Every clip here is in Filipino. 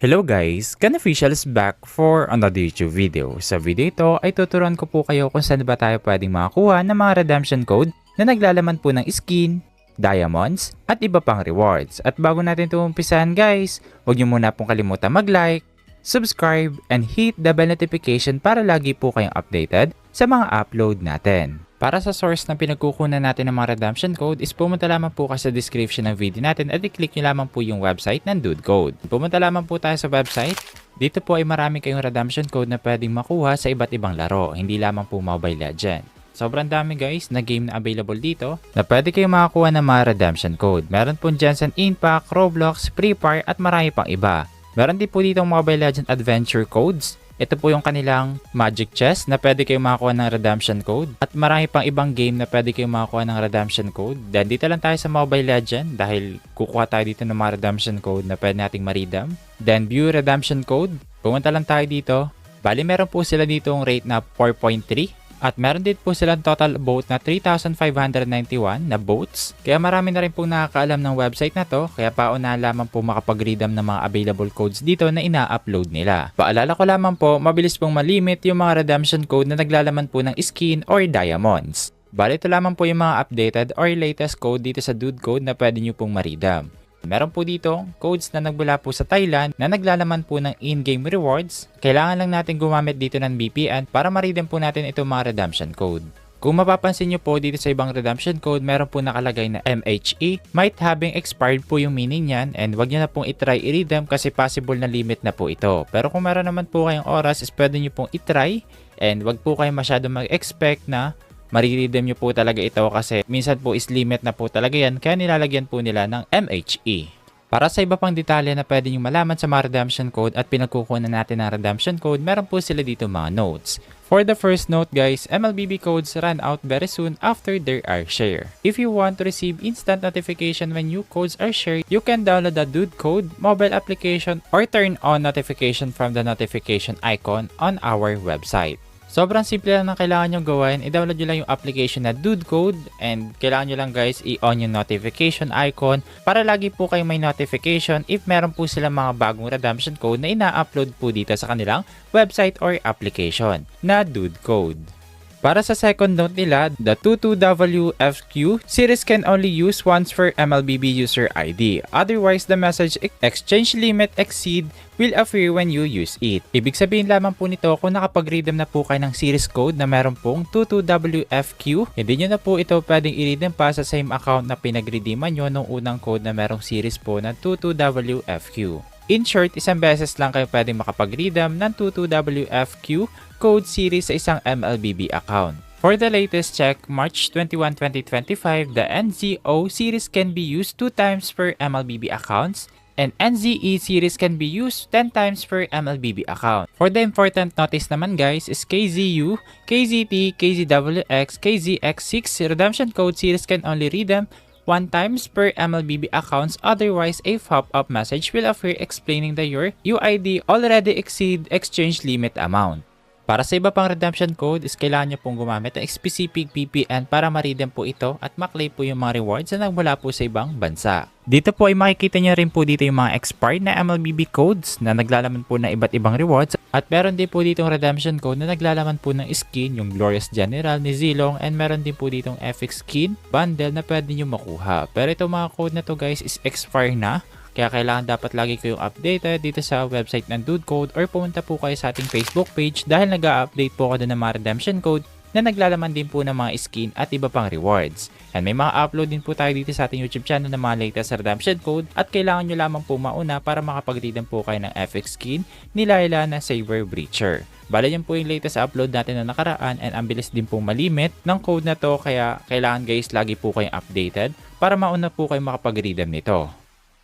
Hello guys, Can Official is back for another YouTube video. Sa video ito ay tuturuan ko po kayo kung saan ba tayo pwedeng makakuha ng mga redemption code na naglalaman po ng skin, diamonds, at iba pang rewards. At bago natin ito umpisahan guys, huwag niyo muna pong kalimutan mag-like, subscribe, and hit the bell notification para lagi po kayong updated sa mga upload natin. Para sa source ng pinagkukunan natin ng mga redemption code is pumunta lamang po kayo sa description ng video natin at i-click nyo lamang po yung website ng Dude Code. Pumunta lamang po tayo sa website. Dito po ay marami kayong redemption code na pwedeng makuha sa iba't ibang laro, hindi lamang po Mobile Legend. Sobrang dami guys na game na available dito na pwede kayong makakuha ng mga redemption code. Meron po sa Impact, Roblox, Free Fire at marami pang iba. Meron din po dito Mobile Legend Adventure codes ito po yung kanilang Magic Chest na pwede kayong makakuha ng redemption code. At marami pang ibang game na pwede kayong makakuha ng redemption code. Then dito lang tayo sa Mobile Legend dahil kukuha tayo dito ng mga redemption code na pwede nating ma-redeem. Then view redemption code. Pumunta lang tayo dito. Bali meron po sila dito yung rate na 4.3 at meron din po silang total boat na 3,591 na boats. Kaya marami na rin pong nakakaalam ng website na to, kaya pauna lamang po makapag-redeem ng mga available codes dito na ina-upload nila. Paalala ko lamang po, mabilis pong malimit yung mga redemption code na naglalaman po ng skin or diamonds. Bali ito lamang po yung mga updated or latest code dito sa Dude Code na pwede nyo pong maridam. Meron po dito codes na nagbula po sa Thailand na naglalaman po ng in-game rewards. Kailangan lang natin gumamit dito ng VPN para ma-redeem po natin itong mga redemption code. Kung mapapansin nyo po dito sa ibang redemption code, meron po nakalagay na MHE. Might having expired po yung meaning niyan and wag nyo na pong itry i-redeem kasi possible na limit na po ito. Pero kung meron naman po kayong oras, is pwede nyo pong itry and wag po kayo masyado mag-expect na mariredeem nyo po talaga ito kasi minsan po is limit na po talaga yan kaya nilalagyan po nila ng MHE. Para sa iba pang detalye na pwede nyo malaman sa mga redemption code at pinagkukunan natin ng redemption code, meron po sila dito mga notes. For the first note guys, MLBB codes run out very soon after they are shared. If you want to receive instant notification when new codes are shared, you can download the Dude Code mobile application or turn on notification from the notification icon on our website. Sobrang simple lang na kailangan nyo gawin. I-download nyo lang yung application na Dude Code and kailangan nyo lang guys i-on yung notification icon para lagi po kayo may notification if meron po silang mga bagong redemption code na ina-upload po dito sa kanilang website or application na Dude Code. Para sa second note nila, the 22WFQ series can only use once for MLBB user ID. Otherwise, the message exchange limit exceed will appear when you use it. Ibig sabihin lamang po nito kung nakapag-redeem na po kayo ng series code na meron pong 22WFQ, hindi nyo na po ito pwedeng i-redeem pa sa same account na pinag-redeeman nyo nung unang code na merong series po na 22WFQ. In short, isang beses lang kayo pwedeng makapag-redeem ng 22WFQ code series sa isang MLBB account. For the latest check, March 21, 2025, the NZO series can be used 2 times per MLBB accounts and NZE series can be used 10 times per MLBB account. For the important notice naman guys is KZU, KZT, KZWX, KZX6 redemption code series can only redeem 1 times per MLBB accounts otherwise a pop-up message will appear explaining that your UID already exceed exchange limit amount. Para sa iba pang redemption code is kailangan nyo pong gumamit ng specific VPN para ma-redeem po ito at maklay po yung mga rewards na nagmula po sa ibang bansa. Dito po ay makikita nyo rin po dito yung mga expired na MLBB codes na naglalaman po ng iba't ibang rewards at meron din po ditong redemption code na naglalaman po ng skin yung Glorious General ni Zilong and meron din po ditong FX skin bundle na pwede nyo makuha. Pero itong mga code na to guys is expire na kaya kailangan dapat lagi kayong updated dito sa website ng Dude Code or pumunta po kayo sa ating Facebook page dahil nag update po ako ng mga redemption code na naglalaman din po ng mga skin at iba pang rewards. And may mga upload din po tayo dito sa ating YouTube channel ng mga latest redemption code at kailangan nyo lamang po mauna para makapag-redeem po kayo ng FX skin ni Laila na Saber Breacher. Bala yan po yung latest upload natin na nakaraan and ang bilis din po malimit ng code na to kaya kailangan guys lagi po kayong updated para mauna po kayo makapag-redeem nito.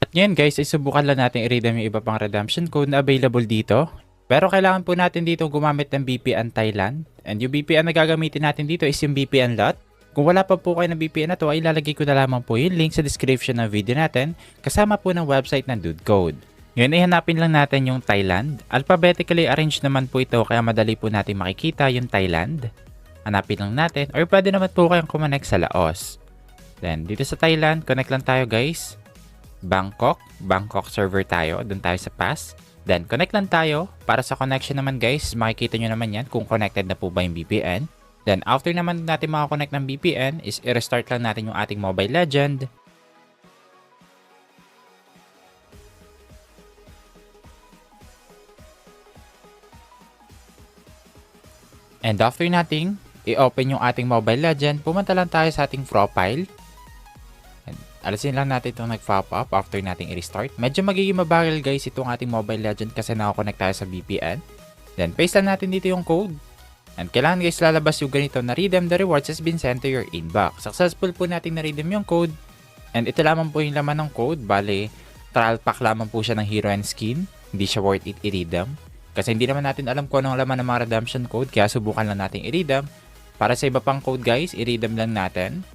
At ngayon guys, ay subukan lang natin i-redeem yung iba pang redemption code na available dito. Pero kailangan po natin dito gumamit ng VPN Thailand. And yung VPN na gagamitin natin dito is yung VPN lot. Kung wala pa po kayo ng VPN na to, ay ilalagay ko na lamang po yung link sa description ng video natin kasama po ng website ng Dude Code. Ngayon ay hanapin lang natin yung Thailand. Alphabetically arranged naman po ito kaya madali po natin makikita yung Thailand. Hanapin lang natin or pwede naman po kayong kumonect sa Laos. Then dito sa Thailand, connect lang tayo guys. Bangkok. Bangkok server tayo. Doon tayo sa pass. Then connect lang tayo. Para sa connection naman guys, makikita nyo naman yan kung connected na po ba yung VPN. Then after naman natin makakonect ng VPN is i-restart lang natin yung ating Mobile Legend. And after nating i-open yung ating Mobile Legend, pumunta lang tayo sa ating profile. Alisin lang natin itong nag-pop up after nating i-restart. Medyo magiging mabagal guys itong ating Mobile Legend kasi nakakonect tayo sa VPN. Then paste lang natin dito yung code. And kailangan guys lalabas yung ganito na redeem the rewards has been sent to your inbox. Successful po natin na-redeem yung code. And ito lamang po yung laman ng code. Bale, trial pack lamang po siya ng hero and skin. Hindi siya worth it i-redeem. Kasi hindi naman natin alam kung anong laman ng mga redemption code. Kaya subukan lang natin i-redeem. Para sa iba pang code guys, i-redeem lang natin.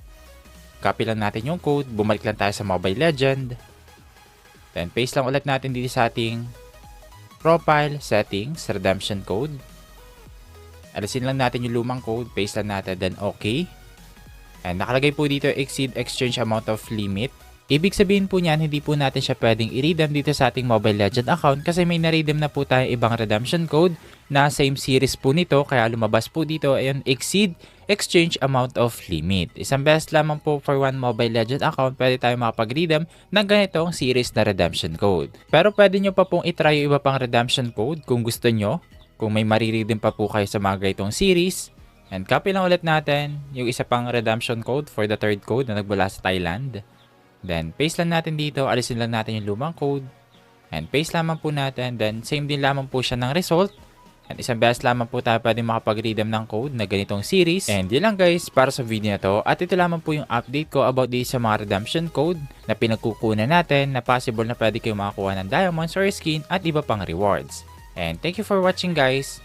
Copy lang natin yung code. Bumalik lang tayo sa Mobile Legend. Then paste lang ulit natin dito sa ating profile, settings, redemption code. Alisin lang natin yung lumang code, paste lang natin, then okay. And nakalagay po dito exceed exchange amount of limit. Ibig sabihin po niyan, hindi po natin siya pwedeng i-redeem dito sa ating Mobile Legend account kasi may na-redeem na po tayo ibang redemption code na same series po nito kaya lumabas po dito ay exceed exchange amount of limit. Isang beses lamang po for one Mobile Legend account pwede tayo makapag-redeem ng ganitong series na redemption code. Pero pwede nyo pa pong itry yung iba pang redemption code kung gusto nyo. Kung may mariredeem pa po kayo sa mga ganitong series. And copy lang ulit natin yung isa pang redemption code for the third code na nagmula sa Thailand. Then, paste lang natin dito. Alisin lang natin yung lumang code. And paste lamang po natin. Then, same din lamang po siya ng result. And isang beses lamang po tayo pwede makapag-redeem ng code na ganitong series. And yun lang guys para sa video na to. At ito lamang po yung update ko about this sa mga redemption code na pinagkukunan natin na possible na pwede kayo makakuha ng diamonds or skin at iba pang rewards. And thank you for watching guys.